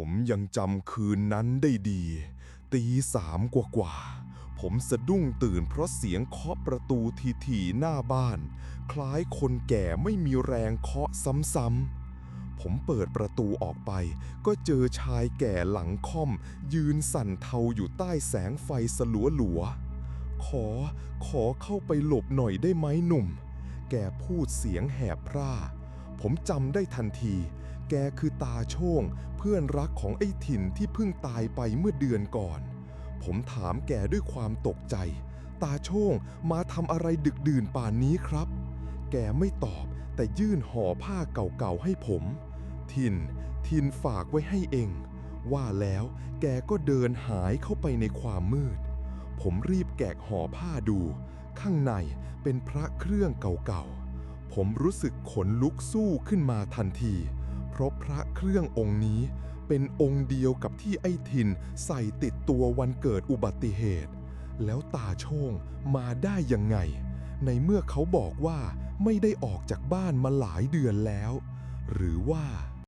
ผมยังจำคืนนั้นได้ดี ตีสามกว่าๆ ผมสะดุ้งตื่นเพราะเสียงเคาะประตูทีๆหน้าบ้าน คล้ายคนแก่ไม่มีแรงเคาะซ้ำๆผมเปิดประตูออกไป ก็เจอชายแก่หลังค่อม ยืนสั่นเทาอยู่ใต้แสงไฟสลัวหลัวๆขอขอเข้าไปหลบหน่อยได้ไหมหนุ่ม แกพูดเสียงแหบพร่า ผมจำได้ทันที แกคือตาโช่งเพื่อนรักของไอ้ถิ่นที่เพิ่งตายไปเมื่อเดือนก่อน ผมถามแกด้วยความตกใจ ตาโช่งมาทำอะไรดึกดื่นป่านนี้ครับ แกไม่ตอบแต่ยื่นห่อผ้าเก่าๆให้ผมทินทินฝากไว้ให้เอง ว่าแล้วแกก็เดินหายเข้าไปในความมืด ผมรีบแกะห่อผ้าดู ข้างในเป็นพระเครื่องเก่าๆ ผมรู้สึกขนลุกสู้ขึ้นมาทันที เพราะพระเครื่ององค์นี้เป็นองค์เดียวกับที่ไอ้ทินใส่ติดตัววันเกิดอุบัติเหตุ แล้วตาโช่งมาได้ยังไง ในเมื่อเขาบอกว่าไม่ได้ออกจากบ้านมาหลายเดือนแล้ว หรือว่า